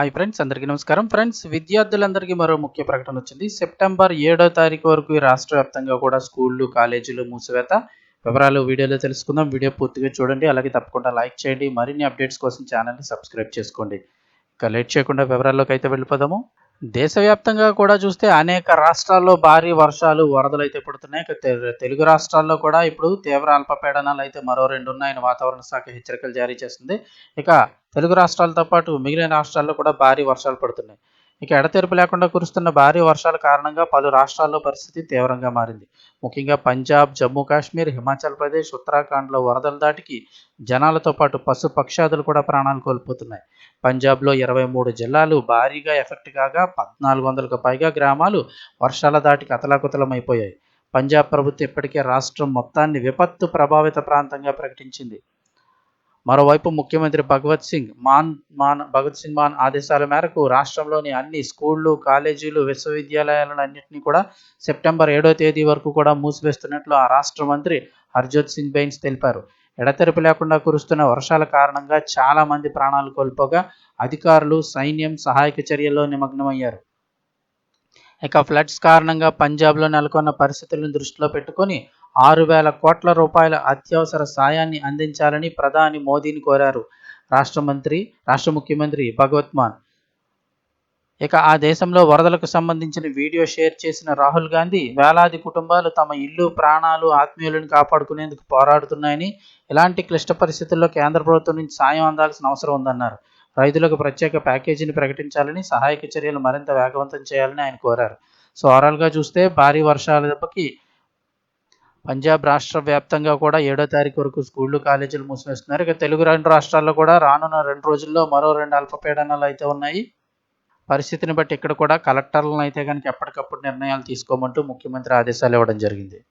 Hi friends అందరికీ నమస్కారం. Friends విద్యార్థులందరికీ మరో ముఖ్య ప్రకటన వచ్చింది. సెప్టెంబర్ ఏడో తారీఖు వరకు రాష్ట్ర వ్యాప్తంగా కూడా స్కూళ్ళు కాలేజీలు మూసివేత. వివరాలు వీడియోలో తెలుసుకుందాం. వీడియో పూర్తిగా చూడండి. అలాగే తప్పకుండా లైక్ చేయండి. మరిన్ని అప్డేట్స్ కోసం ఛానల్ని సబ్స్క్రైబ్ చేసుకోండి. ఇక లేట్ చేయకుండా వివరాల్లోకి అయితే వెళ్ళిపోదాము. దేశవ్యాప్తంగా కూడా చూస్తే అనేక రాష్ట్రాల్లో భారీ వర్షాలు వరదలు అయితే పడుతున్నాయి. ఇక తెలుగు రాష్ట్రాల్లో కూడా ఇప్పుడు తీవ్ర అల్పపీడనాలు అయితే మరో రెండు ఉన్నాయని వాతావరణ శాఖ హెచ్చరికలు జారీ చేసింది ఇక తెలుగు రాష్ట్రాలతో పాటు మిగిలిన రాష్ట్రాల్లో కూడా భారీ వర్షాలు పడుతున్నాయి. ఇక ఎడతెరుపు లేకుండా కురుస్తున్న భారీ వర్షాల కారణంగా పలు రాష్ట్రాల్లో పరిస్థితి తీవ్రంగా మారింది. ముఖ్యంగా పంజాబ్ జమ్మూ కాశ్మీర్ హిమాచల్ ప్రదేశ్ ఉత్తరాఖండ్లో వరదల దాటికి జనాలతో పాటు పశు పక్షాదులు కూడా ప్రాణాలు కోల్పోతున్నాయి. పంజాబ్లో ఇరవై మూడు జిల్లాలు భారీగా ఎఫెక్ట్ కాగా పద్నాలుగు వందలకు పైగా గ్రామాలు వర్షాల దాటికి అతలాకుతలమైపోయాయి. పంజాబ్ ప్రభుత్వం ఇప్పటికే రాష్ట్రం మొత్తాన్ని విపత్తు ప్రభావిత ప్రాంతంగా ప్రకటించింది. మరోవైపు ముఖ్యమంత్రి భగవత్ సింగ్ మాన్ మాన్ భగత్ సింగ్ మాన్ ఆదేశాల మేరకు రాష్ట్రంలోని అన్ని స్కూళ్ళు కాలేజీలు విశ్వవిద్యాలయాలను అన్నింటినీ కూడా సెప్టెంబర్ ఏడో తేదీ వరకు కూడా మూసివేస్తున్నట్లు ఆ రాష్ట్ర మంత్రి హర్జోత్ సింగ్ బెయిన్స్ తెలిపారు. ఎడతెరిపి లేకుండా కురుస్తున్న వర్షాల కారణంగా చాలా మంది ప్రాణాలు కోల్పోగా అధికారులు సైన్యం సహాయక చర్యల్లో నిమగ్నమయ్యారు. ఇక ఫ్లడ్స్ కారణంగా పంజాబ్లో నెలకొన్న పరిస్థితులను దృష్టిలో పెట్టుకొని ఆరు వేల కోట్ల రూపాయల అత్యవసర సాయాన్ని అందించాలని ప్రధాని మోదీని కోరారు. రాష్ట్ర మంత్రి రాష్ట్ర ముఖ్యమంత్రి భగవత్ మాన్. ఇక ఆ దేశంలో వరదలకు సంబంధించిన వీడియో షేర్ చేసిన రాహుల్ గాంధీ వేలాది కుటుంబాలు తమ ఇల్లు ప్రాణాలు ఆత్మీయులను కాపాడుకునేందుకు పోరాడుతున్నాయని ఇలాంటి క్లిష్ట పరిస్థితుల్లో కేంద్ర ప్రభుత్వం నుంచి సాయం అందాల్సిన అవసరం ఉందన్నారు. రైతులకు ప్రత్యేక ప్యాకేజీని ప్రకటించాలని సహాయక చర్యలు మరింత వేగవంతం చేయాలని ఆయన కోరారు. సో ఓవరాల్గా చూస్తే భారీ వర్షాల దెబ్బకి పంజాబ్ రాష్ట్ర వ్యాప్తంగా కూడా ఏడో తారీఖు వరకు స్కూళ్ళు కాలేజీలు మూసివేస్తున్నారు. ఇక తెలుగు రెండు రాష్ట్రాల్లో కూడా రానున్న రెండు రోజుల్లో మరో రెండు అల్పపీడనాలు అయితే ఉన్నాయి. పరిస్థితిని బట్టి ఇక్కడ కూడా కలెక్టర్లను అయితే కనుక ఎప్పటికప్పుడు నిర్ణయాలు తీసుకోమంటూ ముఖ్యమంత్రి ఆదేశాలు ఇవ్వడం జరిగింది.